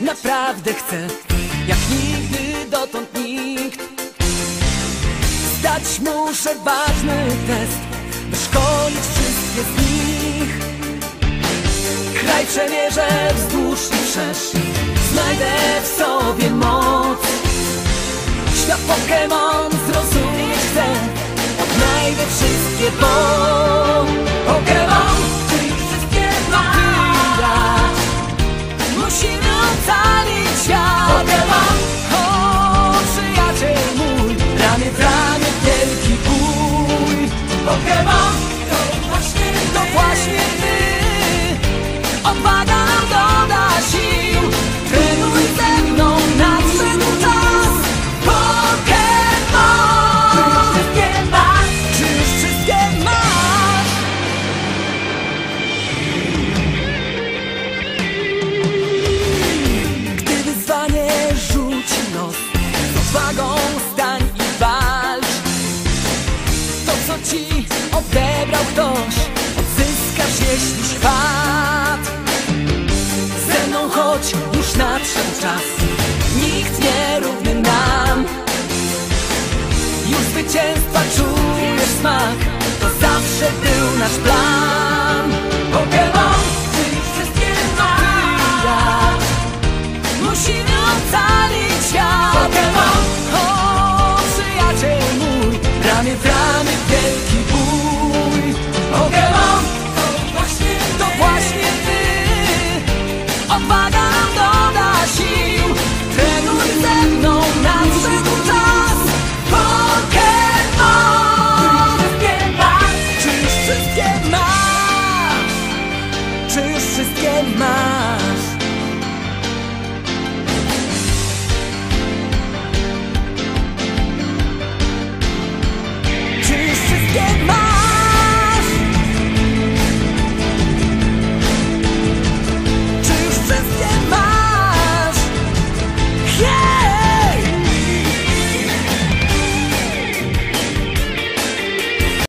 naprawdę chcę Jak nigdy dotąd nikt. Zdać muszę ważny test By szkolić wszystkie z nich. Kraj przemierzę wzdłuż i wszerz Znajdę w sobie moc. Świat Pokémon zrozumieć chcę Odnajdę wszystkie, bo To właśnie ty. Odwaga nam doda sił Trenuj ze mną Nadszedł czas. Pokémon. Czy już wszystkie masz? Czy już wszystkie masz? Gdy wyzwanie rzuci los Z odwagą stań i walcz. To co ci odebrał ktoś Odzyskasz jeśli chwat Ze mną chodź, już nadszedł czas Nikt nie równy nam. Już zwycięstwa czujesz smak To zawsze był nasz plan. Pokémon, ty wszystkie masz Musimy ocalić świat. Pokémon my